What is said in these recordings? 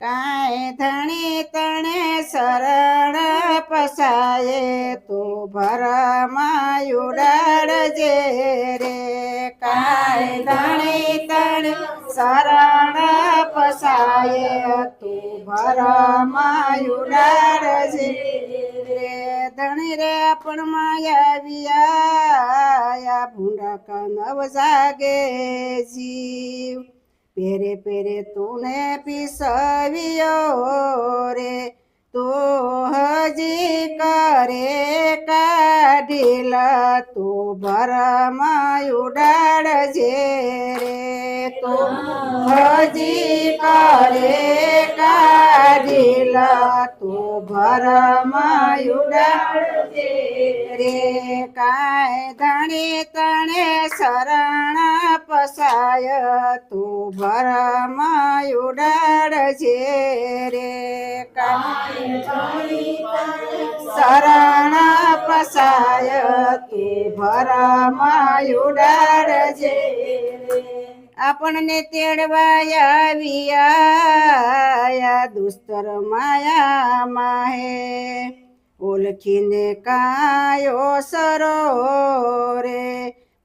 કાંઈ ધણી તણે શરણ પસાયે તું ભરમાં ઉડાડજે રે. કાંઈ ધણી તણે શરણ પસાયે તું ભરમાં ઉડાડજે રે. ધણી રે પણ માયા વિયા ભૂંડા કનવ જાગે જીવ. પેરે પેરે તુને પીસવ્યો રે, તો હજી કરે કાઢીલ તું ભરમાં ઉડાડજે રે. તો હજી કરે કાઢીલ તું ભરમાં ઉડાડજે રે. કાય ધણી તણે શરણ પસાય તું ભરમાં ઉડાડજે રે શરણ પસાય તું ભરમાં ઉડાડજે આપણને તેડવાયા આવ્યા દુસ્તર માયા માહે. ઓળખીને કાયો સરો રે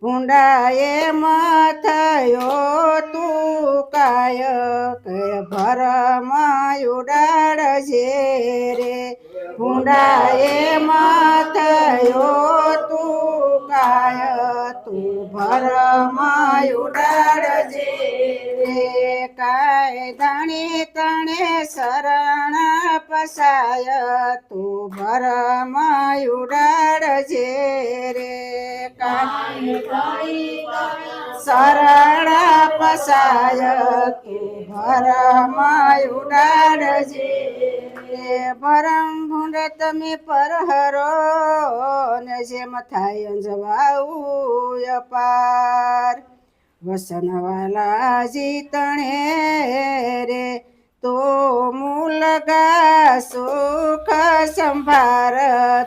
ભૂંડાએ મથયો તું કાય કય ભરમાં ઉડાડજે રે. ભૂંડાએ મથયો તું કાય તું ભરમાં ઉડાડજે રે. કાય ધણી તણે શરણ પસાય તું ભરમાય ઉડાડજે રે. કાય શરણ પસાય તું ભરમાં ઉડાડજે. ભરમ ભૂંડ તમે પરહરો ને જેમ થાય અંજવાવું અપાર. વસનવાલાજી તણે રે તો મુલગા સુખ સંભાર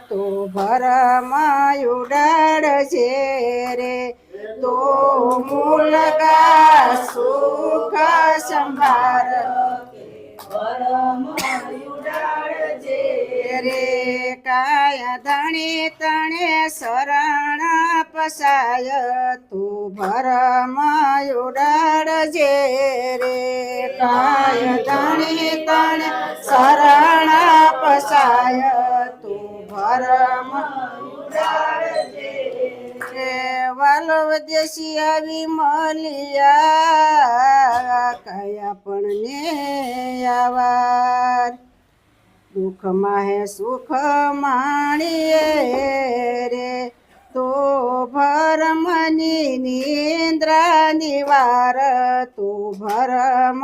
તો ભરમાં ઉડાડજે રે. તો મુલગા સુખ સંભાર રે કાયા ધણી તણે શરણ પસાય તું ભરમાં ઉડાડજે રે કાય ધણી તણે શરણ પસાય તું ભરમાં વાલો વિદેશી આવી મળ્યા. કયા પણ ને આવાર દુઃખમાં હે, સુખ માણીએ રે. તો ભરમની નિંદ્રા નિવાર તું ભરમ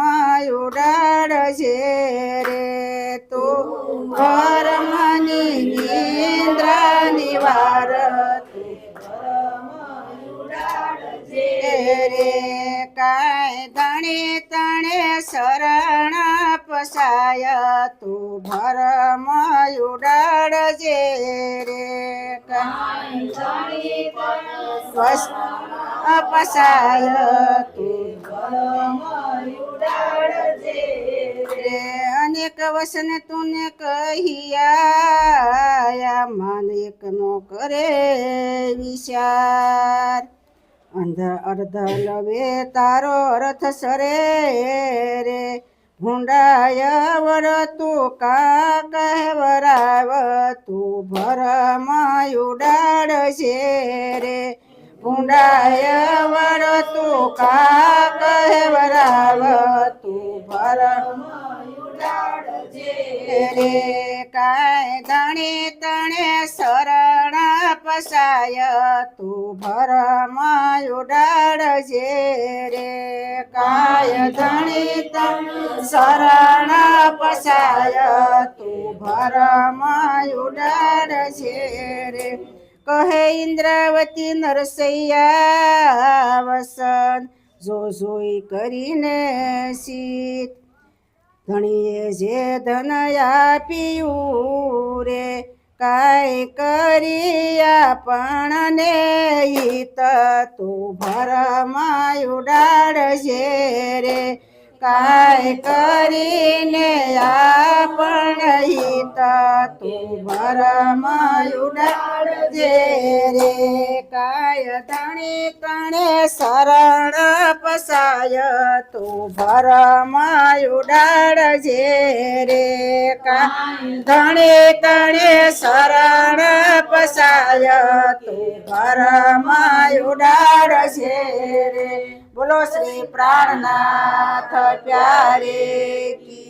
ઉડાડજે રે. કાય ધણી તણે શરણ પસાય તું ભરમાં ઉડાડજે રે બસ પસાય તું રે અનેક વસન તુને કહિયા મન એક નો કરે વિચાર અંધ અર્ધ લવે તારો રથ સરે રે. ભૂંડાય વર તું કા કહેવરાવ તું ભરમાં ઉડાડશે રે ભૂંડાય વર તું કા કહેવરાવ તું ભરમાં રે કાય ધણી તણે શરણ પસાય તું ભરમાં ઉડાડજે રે. કાય ધણિત શરણ પસાય તું ભરમાં ઉડાડજે રે. કહે ઇન્દ્રાવતી નરસૈયા, વસન જો જોઈ કરીને શીત. ધણીએ જે ધન આપ્યું રે કાંઈ કરી આપણને હિત, તું ભરમાં ઉડાડજે રે. કાય કરીને આપણ હિત, તું ભરમ ઉડાડજે રે. કાય ધણી કણે શરણ પસાય તું ભરમ ઉડાડજે રે કા. ધણે કણે શરણ પસાય તું ભરમ ઉડાડજે રે. બોલો શ્રી પ્રાણનાથ પ્યારે કી.